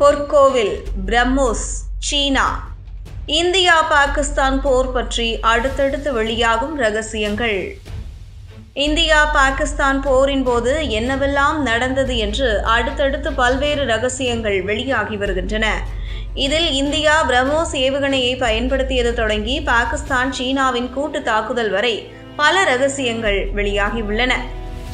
பொற்கோவில் BrahMos China. India Pakistan போர் பற்றி அடுத்தடுத்து வெளியாகும் ரகசியங்கள். இந்தியா பாகிஸ்தான் போரின் போது என்னவெல்லாம் நடந்தது என்று அடுத்தடுத்து பல்வேறு ரகசியங்கள் வெளியாகி வருகின்றன. இதில் இந்தியா பிரம்மோஸ் ஏவுகணையை பயன்படுத்தியது தொடங்கி பாகிஸ்தான் சீனாவின் கூட்டு தாக்குதல் வரை பல ரகசியங்கள் வெளியாகியுள்ளன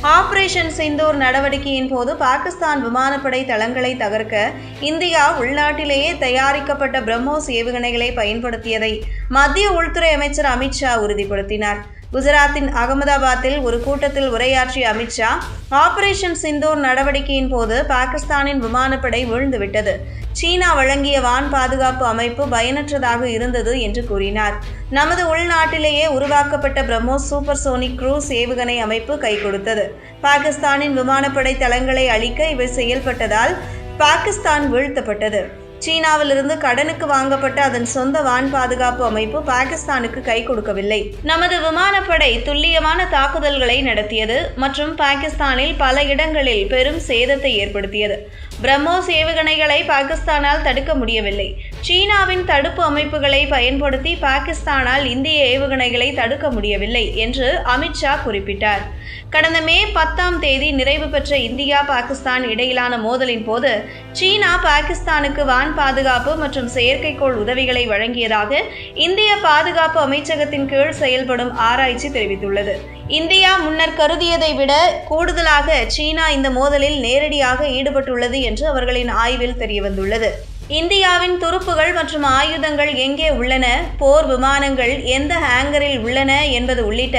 ஆபரேஷன் சிந்தூர் நடவடிக்கையின் போது பாகிஸ்தான் விமானப்படை தளங்களை தகர்க்க இந்தியா உள்நாட்டிலேயே தயாரிக்கப்பட்ட பிரம்மோஸ் ஏவுகணைகளை பயன்படுத்தியதை மத்திய உள்துறை அமைச்சர் அமித்ஷா உறுதிப்படுத்தினார். குஜராத்தின் அகமதாபாத்தில் ஒரு கூட்டத்தில் உரையாற்றிய அமித்ஷா ஆபரேஷன் சிந்தூர் நடவடிக்கையின் போது பாகிஸ்தானின் விமானப்படை வீழ்ந்துவிட்டது. சீனா வழங்கிய வான் பாதுகாப்பு அமைப்பு பயனற்றதாக இருந்தது என்று கூறினார். நமது உள்நாட்டிலேயே உருவாக்கப்பட்ட பிரம்மோஸ் சூப்பர் சோனிக் குரூஸ் ஏவுகணை அமைப்பு கை கொடுத்தது பாகிஸ்தானின் விமானப்படை தளங்களை அழிக்க இவை செயல்பட்டதால் பாகிஸ்தான் வீழ்த்தப்பட்டது. சீனாவிலிருந்து கடனுக்கு வாங்கப்பட்ட அதன் சொந்த வான் பாதுகாப்பு அமைப்பு பாகிஸ்தானுக்கு கை கொடுக்கவில்லை. நமது விமானப்படை துல்லியமான தாக்குதல்களை நடத்தியது மற்றும் பாகிஸ்தானில் பல இடங்களில் பெரும் சேதத்தை ஏற்படுத்தியது. பிரம்மோஸ் ஏவுகணைகளை பாகிஸ்தானால் தடுக்க முடியவில்லை. சீனாவின் தடுப்பு அமைப்புகளை பயன்படுத்தி பாகிஸ்தானால் இந்திய ஏவுகணைகளை தடுக்க முடியவில்லை என்று அமித்ஷா குறிப்பிட்டார். கடந்த மே பத்தாம் தேதி நிறைவு பெற்ற இந்தியா பாகிஸ்தான் இடையிலான மோதலின் போது சீனா பாகிஸ்தானுக்கு வான் பாதுகாப்பு மற்றும் செயற்கைக்கோள் உதவிகளை வழங்கியதாக இந்திய பாதுகாப்பு அமைச்சகத்தின் கீழ் செயல்படும் ஆராய்ச்சி தெரிவித்துள்ளது. இந்தியா முன்னர் கருதியதை விட கூடுதலாக சீனா இந்த மோதலில் நேரடியாக ஈடுபட்டுள்ளது என்று அவர்களின் ஆய்வில் தெரியவந்துள்ளது. இந்தியாவின் துருப்புகள் மற்றும் ஆயுதங்கள் எங்கே உள்ளன? போர் விமானங்கள் எந்த ஹேங்கரில் உள்ளன என்பது உள்ளிட்ட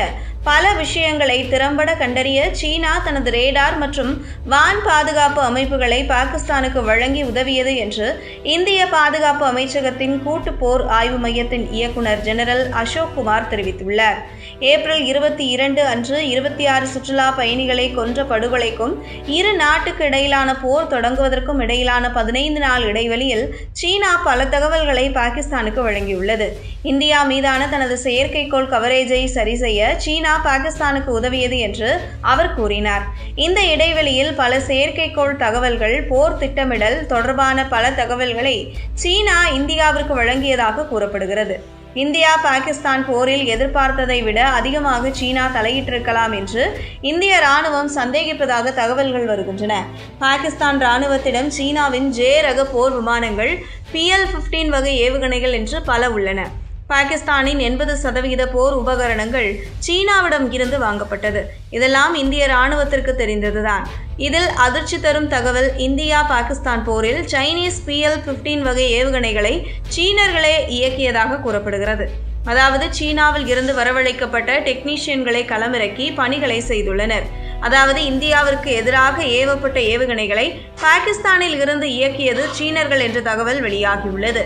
பல விஷயங்களை திறம்பட கண்டறிய சீனா தனது ரேடார் மற்றும் வான் பாதுகாப்பு அமைப்புகளை பாகிஸ்தானுக்கு வழங்கி உதவியது என்று இந்திய பாதுகாப்பு அமைச்சகத்தின் கூட்டு போர் ஆய்வு மையத்தின் இயக்குனர் ஜெனரல் அசோக் குமார் தெரிவித்துள்ளார். ஏப்ரல் இருபத்தி இரண்டு அன்று இருபத்தி ஆறு சுற்றுலா பயணிகளை கொன்ற படுகொலைக்கும் இரு நாட்டுக்கு இடையிலான போர் தொடங்குவதற்கும் இடையிலான பதினைந்து நாள் இடைவெளியில் சீனா பல தகவல்களை பாகிஸ்தானுக்கு வழங்கியுள்ளது. இந்தியா மீதான தனது செயற்கைக்கோள் கவரேஜை சரி செய்ய சீனா பாகிஸ்தானுக்கு உதவியது என்று அவர் கூறினார். இந்த இடைவெளியில் பல செயற்கைக்கோள் தகவல்கள் போர் திட்டமிடல் தொடர்பான பல தகவல்களை சீனா இந்தியாவிற்கு வழங்கியதாக கூறப்படுகிறது. இந்தியா பாகிஸ்தான் போரில் எதிர்பார்த்ததை விட அதிகமாக சீனா தலையிட்டிருக்கலாம் என்று இந்திய ராணுவம் சந்தேகிப்பதாக தகவல்கள் வருகின்றன. பாகிஸ்தான் ராணுவத்திடம் சீனாவின் ஜே ரக போர் விமானங்கள் பிஎல் பிப்டீன் வகை ஏவுகணைகள் என்று பல உள்ளன. பாகிஸ்தானின் எண்பது சதவிகித போர் உபகரணங்கள் சீனாவிடம் இருந்து வாங்கப்பட்டது. இதெல்லாம் இந்திய ராணுவத்திற்கு தெரிந்ததுதான். இதில் அதிர்ச்சி தரும் தகவல் இந்தியா பாகிஸ்தான் போரில் சைனீஸ் பிஎல் பிப்டீன் வகை ஏவுகணைகளை சீனர்களே இயக்கியதாக கூறப்படுகிறது. அதாவது சீனாவில் இருந்து வரவழைக்கப்பட்ட டெக்னீஷியன்களை களமிறக்கி பணிகளை செய்துள்ளனர். அதாவது இந்தியாவிற்கு எதிராக ஏவப்பட்ட ஏவுகணைகளை பாகிஸ்தானில் இருந்து இயக்கியது சீனர்கள் என்ற தகவல் வெளியாகியுள்ளது.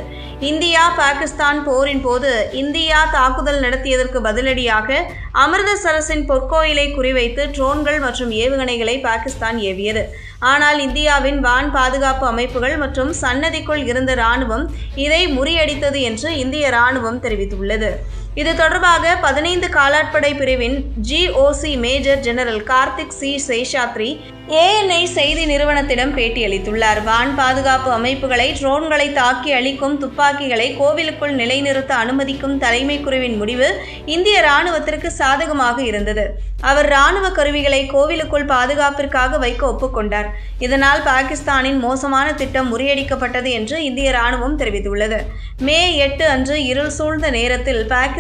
இந்தியா பாகிஸ்தான் போரின் போது இந்தியா தாக்குதல் நடத்தியதற்கு பதிலடியாக அமிர்தசரஸின் பொற்கோயிலை குறிவைத்து ட்ரோன்கள் மற்றும் ஏவுகணைகளை பாகிஸ்தான் ஏவியது. ஆனால் இந்தியாவின் வான் பாதுகாப்பு அமைப்புகள் மற்றும் சன்னதிக்குள் இருந்த ராணுவம் இதை முறியடித்தது என்று இந்திய ராணுவம் தெரிவித்துள்ளது. இது தொடர்பாக பதினைந்து காலாட்படை பிரிவின் GOC major general Karthik C. Seshadri ANI செய்தி நிறுவனத்திடம் பேட்டியளித்துள்ளார். வான் பாதுகாப்பு அமைப்புகளை ட்ரோன்களை தாக்கி அளிக்கும் துப்பாக்கிகளை கோவிலுக்குள் நிலைநிறுத்த அனுமதிக்கும் தலைமை குருவின் முடிவு இந்திய ராணுவத்திற்கு சாதகமாக இருந்தது. அவர் ராணுவ கருவிகளை கோவிலுக்குள் பாதுகாப்பிற்காக வைக்க ஒப்புக்கொண்டார். இதனால் பாகிஸ்தானின் மோசமான திட்டம் முறியடிக்கப்பட்டது என்று இந்திய ராணுவம் தெரிவித்துள்ளது. மே எட்டு அன்று இருள் சூழ்ந்த நேரத்தில் பாகிஸ்தான்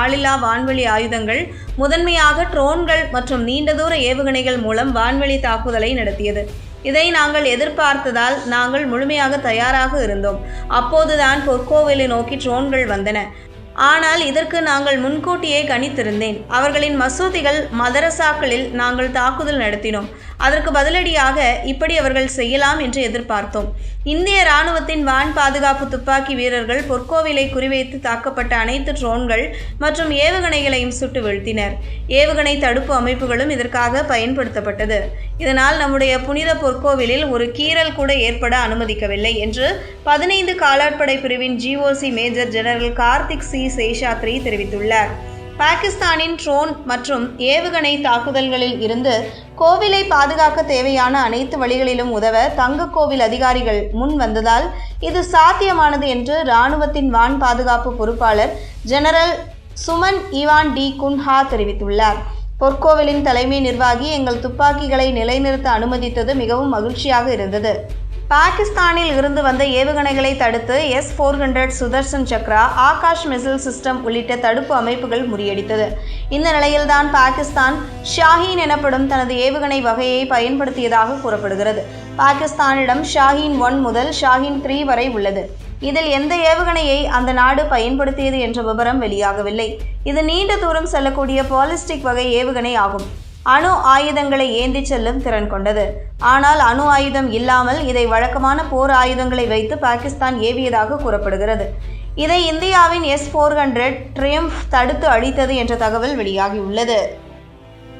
ஆளில்லா வான்வெளி ஆயுதங்கள் முதன்மையாக ட்ரோன்கள் மற்றும் நீண்ட தூர ஏவுகணைகள் மூலம் வான்வெளி தாக்குதலை நடத்தியது. இதை நாங்கள் எதிர்பார்த்ததால் நாங்கள் முழுமையாக தயாராக இருந்தோம். அப்போதுதான் பொற்கோவிலை நோக்கி ட்ரோன்கள் வந்தன. ஆனால் இதற்கு நாங்கள் முன்கூட்டியே கணித்திருந்தேன். அவர்களின் மசூதிகள் மதரசாக்களில் நாங்கள் தாக்குதல் நடத்தினோம். அதற்கு பதிலடியாக இப்படி அவர்கள் செய்யலாம் என்று எதிர்பார்த்தோம். இந்திய ராணுவத்தின் வான் பாதுகாப்பு துப்பாக்கி வீரர்கள் பொற்கோவிலை குறிவைத்து தாக்கப்பட்ட அனைத்து ட்ரோன்கள் மற்றும் ஏவுகணைகளையும் சுட்டு வீழ்த்தினர். ஏவுகணை தடுப்பு அமைப்புகளும் இதற்காக பயன்படுத்தப்பட்டது. இதனால் நம்முடைய புனித பொற்கோவிலில் ஒரு கீறல் கூட ஏற்பட அனுமதிக்கவில்லை என்று பதினைந்து காலாட்படை பிரிவின் GOC major general Karthik C Seshadri தெரிவித்துள்ளார். பாகிஸ்தானின் ட்ரோன் மற்றும் ஏவுகணை தாக்குதல்களில் இருந்து கோவிலை பாதுகாக்க தேவையான அனைத்து வழிகளிலும் உதவ தங்க கோவில் அதிகாரிகள் முன் வந்ததால் இது சாத்தியமானது என்று இராணுவத்தின் வான் பாதுகாப்பு பொறுப்பாளர் ஜெனரல் சுமன் இவான் டி குன்ஹா தெரிவித்துள்ளார். பொற்கோவிலின் தலைமை நிர்வாகி எங்கள் துப்பாக்கிகளை நிலைநிறுத்த அனுமதித்தது மிகவும் மகிழ்ச்சியாக இருந்தது. பாகிஸ்தானில் இருந்து வந்த ஏவுகணைகளை தடுத்து S four hundred Sudarshan Chakra Akash missile system உள்ளிட்ட தடுப்பு அமைப்புகள் முறியடித்தது. இந்த நிலையில்தான் பாகிஸ்தான் ஷாஹீன் எனப்படும் தனது ஏவுகணை வகையை பயன்படுத்தியதாக கூறப்படுகிறது. பாகிஸ்தானிடம் ஷாஹீன் ஒன் முதல் ஷாஹீன் த்ரீ வரை உள்ளது. இதில் எந்த ஏவுகணையை அந்த நாடு பயன்படுத்தியது என்ற விவரம் வெளியாகவில்லை. இது நீண்ட தூரம் செல்லக்கூடிய பாலிஸ்டிக் வகை ஏவுகணை ஆகும். அணு ஆயுதங்களை ஏந்திச் செல்லும் திறன் கொண்டது. ஆனால் அணு ஆயுதம் இல்லாமல் இதை வழக்கமான போர் ஆயுதங்களை வைத்து பாகிஸ்தான் ஏவியதாக கூறப்படுகிறது. இதை இந்தியாவின் எஸ் ஃபோர் ஹண்ட்ரட் ட்ரியம்ஃப் தடுத்து அழித்தது என்ற தகவல் வெளியாகியுள்ளது.